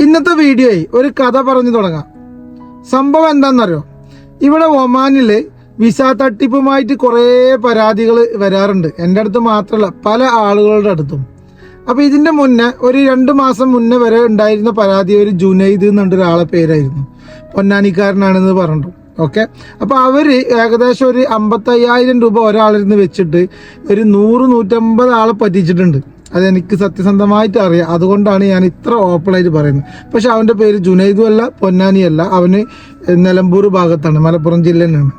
ഇന്നത്തെ വീഡിയോയിൽ ഒരു കഥ പറഞ്ഞു തുടങ്ങാം. സംഭവം എന്താണെന്നറിയോ? ഇവിടെ ഒമാനിൽ വിസ തട്ടിപ്പുമായിട്ട് കുറേ പരാതികൾ വരാറുണ്ട്. എന്റെ അടുത്ത് മാത്രമല്ല പല ആളുകളുടെ അടുത്തും. അപ്പോൾ ഇതിന്റെ മുന്നേ ഒരു രണ്ട് മാസം മുന്നേ വരെ ഉണ്ടായിരുന്ന പരാതി ഒരു ജുനൈദ് എന്നുണ്ട് ഒരാളെ പേരായിരുന്നു. പൊന്നാനിക്കാരനാണെന്ന് പറഞ്ഞു ഓക്കെ? അപ്പോൾ അവർ ഏകദേശം ഒരു അമ്പത്തയ്യായിരം രൂപ ഒരാളിൽ നിന്ന് വെച്ചിട്ട് ഒരു നൂറ് നൂറ്റമ്പത് ആളെ പറ്റിച്ചിട്ടുണ്ട്. അതെനിക്ക് സത്യസന്ധമായിട്ട് അറിയാം. അതുകൊണ്ടാണ് ഞാൻ ഇത്ര ഓപ്പണായിട്ട് പറയുന്നത്. പക്ഷെ അവന്റെ പേര് ജുനൈദും അല്ല പൊന്നാനിയല്ല അവന് നിലമ്പൂർ ഭാഗത്താണ് മലപ്പുറം ജില്ലയിലാണ്.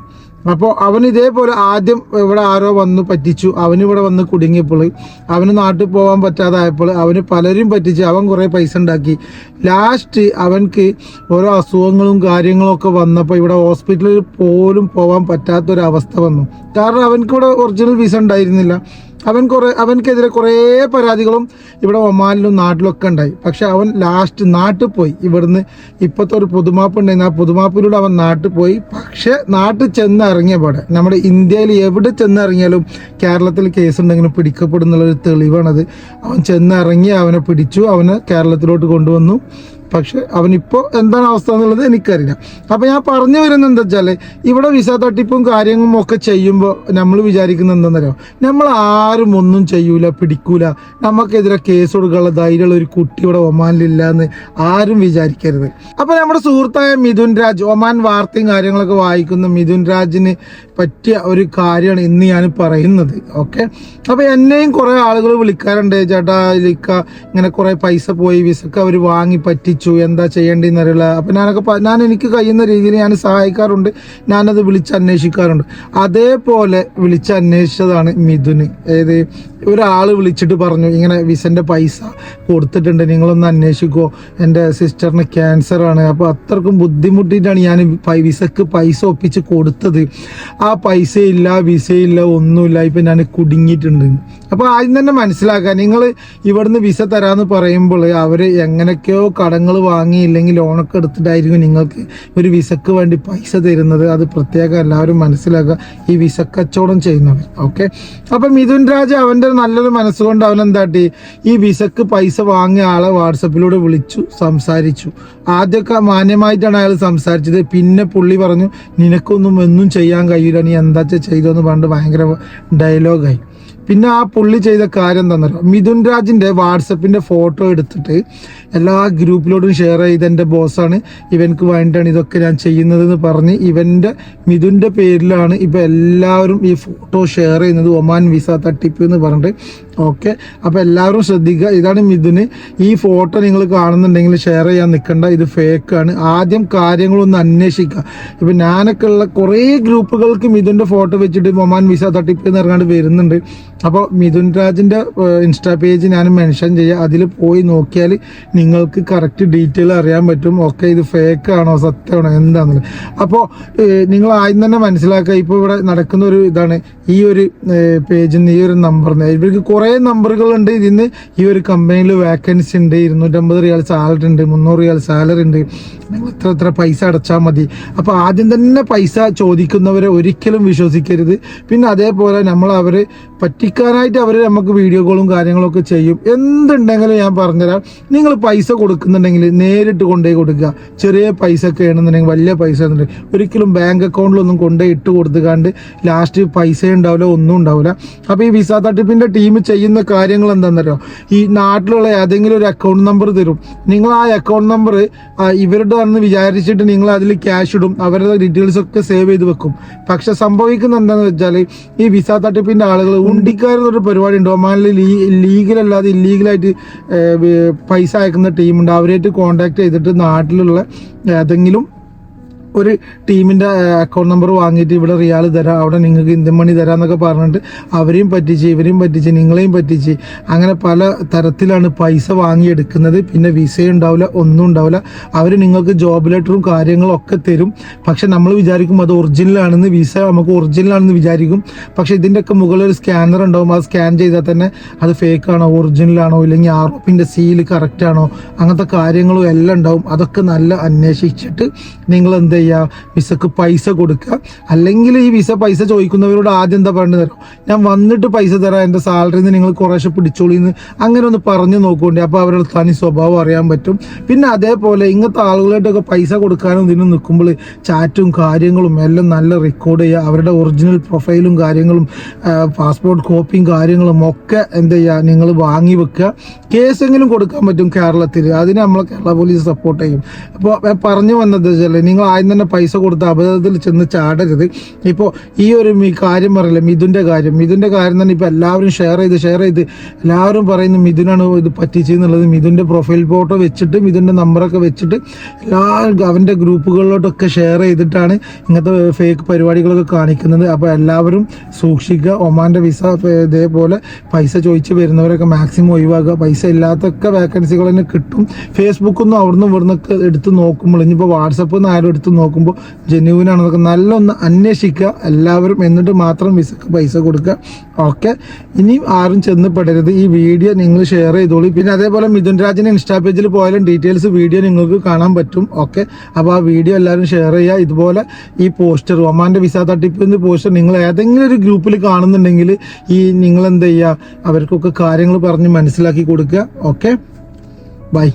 അപ്പോൾ അവൻ ഇതേപോലെ ആദ്യം ഇവിടെ ആരോ വന്ന് പറ്റിച്ചു. അവനിവിടെ വന്ന് കുടുങ്ങിയപ്പോൾ അവന് നാട്ടിൽ പോകാൻ പറ്റാതായപ്പോൾ അവന് പലരും പറ്റിച്ച് അവൻ കുറേ പൈസ ഉണ്ടാക്കി. ലാസ്റ്റ് അവൻക്ക് ഓരോ അസുഖങ്ങളും കാര്യങ്ങളൊക്കെ വന്നപ്പോൾ ഇവിടെ ഹോസ്പിറ്റലിൽ പോലും പോകാൻ പറ്റാത്തൊരവസ്ഥ വന്നു. കാരണം അവൻക്ക് ഒറിജിനൽ വിസ ഉണ്ടായിരുന്നില്ല. അവൻ കുറേ അവൻക്കെതിരെ കുറേ പരാതികളും ഇവിടെ ഒമാനിലും നാട്ടിലൊക്കെ ഉണ്ടായി. പക്ഷെ അവൻ ലാസ്റ്റ് നാട്ടിൽ പോയി. ഇവിടുന്ന് ഇപ്പോഴത്തെ ഒരു പുതുമാപ്പ് ഉണ്ടായിരുന്നു ആ പുതുമാപ്പിലൂടെ അവൻ നാട്ടിൽ പോയി. പക്ഷെ നാട്ടിൽ ചെന്ന് ഇറങ്ങിയപാടെ നമ്മുടെ ഇന്ത്യയിൽ എവിടെ ചെന്ന് ഇറങ്ങിയാലും കേരളത്തിൽ കേസ് ഉണ്ടെങ്കിലും പിടിക്കപ്പെടുന്നുള്ളൊരു തെളിവാണത്. അവൻ ചെന്നിറങ്ങി അവനെ പിടിച്ചു. അവനെ കേരളത്തിലോട്ട് കൊണ്ടുവന്നു. പക്ഷെ അവനിപ്പോൾ എന്താണ് അവസ്ഥ എന്നുള്ളത് എനിക്കറിയില്ല. അപ്പോൾ ഞാൻ പറഞ്ഞു വരുന്നത് എന്താ വെച്ചാൽ ഇവിടെ വിസ തട്ടിപ്പും കാര്യങ്ങളും ഒക്കെ ചെയ്യുമ്പോൾ നമ്മൾ വിചാരിക്കുന്നത് എന്താണെന്നറിയോ നമ്മൾ ആരും ഒന്നും ചെയ്യൂല പിടിക്കൂല. നമുക്കെതിരെ കേസ് കൊടുക്കാനുള്ള ധൈര്യമുള്ള ഒരു കുട്ടി ഇവിടെ ഒമാനിലില്ല എന്ന് ആരും വിചാരിക്കരുത്. അപ്പോൾ നമ്മുടെ സുഹൃത്തായ മിഥുൻ രാജ് ഒമാൻ വാർത്തയും കാര്യങ്ങളൊക്കെ വായിക്കുന്ന മിഥുൻ രാജിന് പറ്റിയ ഒരു കാര്യമാണ് ഇന്ന് ഞാൻ പറയുന്നത് ഓക്കെ? അപ്പോൾ എന്നെയും കുറേ ആളുകൾ വിളിക്കാറുണ്ട് ചേട്ടാ ലിക്ക ഇങ്ങനെ കുറേ പൈസ പോയി വിസക്ക് അവർ വാങ്ങി പറ്റിച്ചു. എന്താ ചെയ്യേണ്ടതെന്ന് അറിയില്ല അപ്പം ഞാനൊക്കെ ഞാൻ എനിക്ക് കഴിയുന്ന രീതിയിൽ ഞാൻ സഹായിക്കാറുണ്ട്. ഞാനത് വിളിച്ച് അന്വേഷിക്കാറുണ്ട് അതേപോലെ വിളിച്ച് അന്വേഷിച്ചതാണ് മിഥുന്. ഏത് ഒരാൾ വിളിച്ചിട്ട് പറഞ്ഞു ഇങ്ങനെ വിസന്റെ പൈസ കൊടുത്തിട്ടുണ്ട് നിങ്ങളൊന്ന് അന്വേഷിക്കുമോ എന്റെ സിസ്റ്ററിന് ക്യാൻസറാണ്. അപ്പോൾ അത്രക്കും ബുദ്ധിമുട്ടിയിട്ടാണ് ഞാൻ വിസക്ക് പൈസ ഒപ്പിച്ച് കൊടുത്തത്. ആ പൈസ ഇല്ല വിസയില്ല ഒന്നുമില്ല ഇപ്പം ഞാൻ കുടുങ്ങിയിട്ടുണ്ട്. അപ്പോൾ ആദ്യം തന്നെ മനസ്സിലാക്കുക നിങ്ങൾ ഇവിടുന്ന് വിസ തരാമെന്ന് പറയുമ്പോൾ അവർ എങ്ങനെയൊക്കെയോ കടങ്ങൾ വാങ്ങിയില്ലെങ്കിൽ ലോണൊക്കെ എടുത്തിട്ടായിരിക്കും നിങ്ങൾക്ക് ഒരു വിസക്ക് വേണ്ടി പൈസ തരുന്നത്. അത് പ്രത്യേകം എല്ലാവരും മനസ്സിലാക്കുക. ഈ വിസ കച്ചവടം ചെയ്യുന്നവർ. ഓക്കെ അപ്പം മിഥുൻ രാജ് അവന്റെ നല്ലൊരു മനസ്സുകൊണ്ട് അവൻ എന്താട്ടി? ഈ വിസക്ക് പൈസ വാങ്ങിയ ആളെ വാട്സപ്പിലൂടെ വിളിച്ചു സംസാരിച്ചു. ആദ്യമൊക്കെ മാന്യമായിട്ടാണ് അയാൾ സംസാരിച്ചത്. പിന്നെ പുള്ളി പറഞ്ഞു നിനക്കൊന്നും ഒന്നും ചെയ്യാൻ കഴിയില്ല. നീ എന്താ ചെയ്തോന്ന് പറഞ്ഞിട്ട് ഭയങ്കര ഡയലോഗായി പിന്നെ ആ പുള്ളി ചെയ്ത കാര്യം എന്താണെന്നറിയോ മിഥുൻ രാജിന്റെ വാട്സപ്പിന്റെ ഫോട്ടോ എടുത്തിട്ട് എല്ലാ ഗ്രൂപ്പിലോട്ടും ഷെയർ ചെയ്ത് എന്റെ ബോസാണ് ഇവൻക്ക് വേണ്ടിയാണ് ഇതൊക്കെ ഞാൻ ചെയ്യുന്നതെന്ന് പറഞ്ഞ് ഇവന്റെ മിഥുന്റെ പേരിലാണ് ഇപ്പം എല്ലാവരും ഈ ഫോട്ടോ ഷെയർ ചെയ്യുന്നത് ഒമാൻ വിസ തട്ടിപ്പ് എന്ന് പറഞ്ഞിട്ട്. ഓക്കെ അപ്പോൾ എല്ലാവരും ശ്രദ്ധിക്കുക ഇതാണ് മിഥുന്. ഈ ഫോട്ടോ നിങ്ങൾ കാണുന്നുണ്ടെങ്കിൽ ഷെയർ ചെയ്യാൻ നിൽക്കണ്ട ഇത് ഫേക്കാണ് ആദ്യം കാര്യങ്ങളൊന്ന് അന്വേഷിക്കുക. ഇപ്പം ഞാനൊക്കെ ഉള്ള കുറേ ഗ്രൂപ്പുകൾക്ക് മിഥുന്റെ ഫോട്ടോ വെച്ചിട്ട് ഒമാൻ വിസ തട്ടിപ്പ് എന്ന് പറഞ്ഞാണ്ട് വരുന്നുണ്ട്. അപ്പോൾ മിഥുൻ രാജിന്റെ ഇൻസ്റ്റാ പേജ് ഞാൻ മെൻഷൻ ചെയ്യാം. അതിൽ പോയി നോക്കിയാൽ നിങ്ങൾക്ക് കറക്റ്റ് ഡീറ്റെയിൽ അറിയാൻ പറ്റും. ഓക്കെ ഇത് ഫേക്ക് ആണോ സത്യമാണോ എന്താണെന്നുള്ളത് അപ്പോൾ നിങ്ങൾ ആദ്യം തന്നെ മനസ്സിലാക്കുക. ഇപ്പോൾ ഇവിടെ നടക്കുന്ന ഒരു ഇതാണ്. ഈ ഒരു പേജിൽ ഈ ഒരു നമ്പർ ഇവർക്ക് കുറേ നമ്പറുകളുണ്ട് ഇതിന്ന് ഈ ഒരു കമ്പനിയിൽ വേക്കൻസി ഉണ്ട്. ഇരുന്നൂറ്റമ്പത് റിയാൽ സാലറി ഉണ്ട്. മുന്നൂറ് റിയാൽ സാലറി ഉണ്ട്. നിങ്ങൾ എത്ര എത്ര പൈസ അടച്ചാൽ മതി. അപ്പോൾ ആദ്യം തന്നെ പൈസ ചോദിക്കുന്നവരെ ഒരിക്കലും വിശ്വസിക്കരുത്. പിന്നെ അതേപോലെ നമ്മൾ അവർ പറ്റിക്കാനായിട്ട് അവർ നമുക്ക് വീഡിയോ കോളും കാര്യങ്ങളൊക്കെ ചെയ്യും. എന്തുണ്ടെങ്കിലും ഞാൻ പറഞ്ഞുതരാം. നിങ്ങൾ പൈസ കൊടുക്കുന്നുണ്ടെങ്കിൽ നേരിട്ട് കൊണ്ടുപോയി കൊടുക്കുക. ചെറിയ പൈസ ഒക്കെ ആണെന്നുണ്ടെങ്കിൽ വലിയ പൈസ എന്നുണ്ടെങ്കിൽ ഒരിക്കലും ബാങ്ക് അക്കൗണ്ടിലൊന്നും കൊണ്ടുപോയി ഇട്ട് കൊടുത്തുകാണ്ട് ലാസ്റ്റ് പൈസ ഉണ്ടാവില്ല ഒന്നും ഉണ്ടാവില്ല. അപ്പോൾ ഈ വിസ തട്ടിപ്പിന്റെ ടീം ചെയ്യുന്ന കാര്യങ്ങൾ എന്താണെന്നറിയോ? ഈ നാട്ടിലുള്ള ഏതെങ്കിലും ഒരു അക്കൗണ്ട് നമ്പർ തരും. നിങ്ങൾ ആ അക്കൗണ്ട് നമ്പർ ഇവരുടെ ആണെന്ന് വിചാരിച്ചിട്ട് നിങ്ങൾ അതിൽ ക്യാഷ് ഇടും. അവരുടെ ഡീറ്റെയിൽസ് ഒക്കെ സേവ് ചെയ്ത് വെക്കും. പക്ഷെ സംഭവിക്കുന്ന എന്താണെന്ന് വെച്ചാൽ ഈ വിസ തട്ടിപ്പിന്റെ ആളുകൾ ഉണ്ടിക്കാരെന്നൊരു പരിപാടി ഉണ്ട്. ഒമാനിൽ ലീഗലല്ലാതെ ഇല്ലീഗലായിട്ട് പൈസ അയക്കുന്ന ടീമുണ്ട്. അവരായിട്ട് കോണ്ടാക്ട് ചെയ്തിട്ട് നാട്ടിലുള്ള ഏതെങ്കിലും ഒരു ടീമിന്റെ അക്കൗണ്ട് നമ്പർ വാങ്ങിയിട്ട് ഇവിടെ റിയാൽ തരാം അവിടെ നിങ്ങൾക്ക് ഇന്ത്യൻ മണി തരാം എന്നൊക്കെ പറഞ്ഞിട്ട് അവരെയും പറ്റിച്ച് ഇവരെയും പറ്റിച്ച് നിങ്ങളെയും പറ്റിച്ച് അങ്ങനെ പല തരത്തിലാണ് പൈസ വാങ്ങിയെടുക്കുന്നത്. പിന്നെ വിസ ഉണ്ടാവില്ല ഒന്നും ഉണ്ടാവില്ല. അവർ നിങ്ങൾക്ക് ജോബ് ലെറ്ററും കാര്യങ്ങളും ഒക്കെ തരും. പക്ഷെ നമ്മൾ വിചാരിക്കും അത് ഒറിജിനലാണെന്ന് വിസ നമുക്ക് ഒറിജിനലാണെന്ന് വിചാരിക്കും. പക്ഷേ ഇതിന്റെയൊക്കെ മുകളിൽ ഒരു സ്കാനർ ഉണ്ടാവും അത് സ്കാൻ ചെയ്താൽ തന്നെ അത് ഫേക്ക് ആണോ ഒറിജിനലാണോ ഇല്ലെങ്കിൽ ആറോപ്പിന്റെ സീൽ കറക്റ്റ് ആണോ അങ്ങനത്തെ കാര്യങ്ങളും എല്ലാം ഉണ്ടാവും. അതൊക്കെ നല്ല അന്വേഷിച്ചിട്ട് നിങ്ങൾ എന്ത് ചെയ്യുക വിസക്ക് പൈസ കൊടുക്കുക. അല്ലെങ്കിൽ ഈ വിസ പൈസ ചോദിക്കുന്നവരോട് ആദ്യം എന്താ പറയേണ്ടത് തരാം ഞാൻ വന്നിട്ട് പൈസ തരാം എന്റെ സാലറിയിൽ നിന്ന് നിങ്ങൾ കുറേശ്ശെ പിടിച്ചോളിന്ന് അങ്ങനെ ഒന്ന് പറഞ്ഞു നോക്കുന്നുണ്ട്. അപ്പോൾ അവരുടെ തനി സ്വഭാവം അറിയാൻ പറ്റും. പിന്നെ അതേപോലെ ഇങ്ങനത്തെ ആളുകളായിട്ടൊക്കെ പൈസ കൊടുക്കാനും ഇതിനും നിൽക്കുമ്പോൾ ചാറ്റും കാര്യങ്ങളും എല്ലാം നല്ല റെക്കോർഡ് ചെയ്യുക. അവരുടെ ഒറിജിനൽ പ്രൊഫൈലും കാര്യങ്ങളും പാസ്പോർട്ട് കോപ്പിയും കാര്യങ്ങളും ഒക്കെ എന്ത് ചെയ്യുക നിങ്ങൾ വാങ്ങി വെക്കുക. കേസെങ്കിലും കൊടുക്കാൻ പറ്റും കേരളത്തിൽ. അതിന് നമ്മളെ കേരള പോലീസ് സപ്പോർട്ട് ചെയ്യും. അപ്പോൾ പറഞ്ഞു വന്നത് വെച്ചാൽ നിങ്ങൾ ആദ്യം തന്നെ പൈസ കൊടുത്ത് അബദ്ധത്തിൽ ചെന്ന് ചാടരുത്. ഇപ്പോൾ ഈ ഒരു കാര്യം പറയില്ല മിഥുന്റെ കാര്യം. മിഥുന്റെ കാര്യം തന്നെ ഇപ്പോൾ എല്ലാവരും ഷെയർ ചെയ്ത് ഷെയർ ചെയ്ത് എല്ലാവരും പറയുന്നു മിഥുനാണ് ഇത് പറ്റിച്ചെന്നുള്ളത്. മിഥുന്റെ പ്രൊഫൈൽ ഫോട്ടോ വെച്ചിട്ട് മിഥുന്റെ നമ്പറൊക്കെ വെച്ചിട്ട് എല്ലാ അവന്റെ ഗ്രൂപ്പുകളിലോട്ടൊക്കെ ഷെയർ ചെയ്തിട്ടാണ് ഇങ്ങനത്തെ ഫേക്ക് പരിപാടികളൊക്കെ കാണിക്കുന്നത്. അപ്പോൾ എല്ലാവരും സൂക്ഷിക്കുക. ഒമാന്റെ വിസ ഇതേപോലെ പൈസ ചോദിച്ച് വരുന്നവരൊക്കെ മാക്സിമം ഒഴിവാക്കുക. പൈസ ഇല്ലാത്തൊക്കെ വേക്കൻസികൾ തന്നെ കിട്ടും. ഫേസ്ബുക്കൊന്നും അവിടുന്ന് ഇവിടുന്നൊക്കെ എടുത്ത് നോക്കുമ്പോൾ ഇനിയിപ്പോൾ വാട്സപ്പ് നിന്ന് ആരും എടുത്ത് നോക്കുമ്പോൾ ജെന്യൂൻ ആണെന്നൊക്കെ നല്ല ഒന്ന് അന്വേഷിക്കുക. എല്ലാവരും എന്നിട്ട് മാത്രം വിസക്ക് പൈസ കൊടുക്കുക. ഓക്കെ ഇനിയും ആരും ചെന്ന് പെടരുത്. ഈ വീഡിയോ നിങ്ങൾ ഷെയർ ചെയ്തോളൂ. പിന്നെ അതേപോലെ മിഥുൻ രാജിന്റെ ഇൻസ്റ്റാ പേജിൽ പോയാലും ഡീറ്റെയിൽസ് വീഡിയോ നിങ്ങൾക്ക് കാണാൻ പറ്റും. ഓക്കെ അപ്പോൾ ആ വീഡിയോ എല്ലാവരും ഷെയർ ചെയ്യുക. ഇതുപോലെ ഈ പോസ്റ്റർ ഒമാന്റെ വിസ തട്ടിപ്പിന്റെ പോസ്റ്റർ നിങ്ങൾ ഏതെങ്കിലും ഒരു ഗ്രൂപ്പിൽ കാണുന്നുണ്ടെങ്കിൽ ഈ നിങ്ങൾ എന്ത് ചെയ്യുക? അവർക്കൊക്കെ കാര്യങ്ങൾ പറഞ്ഞ് മനസ്സിലാക്കി കൊടുക്കുക. Okay bye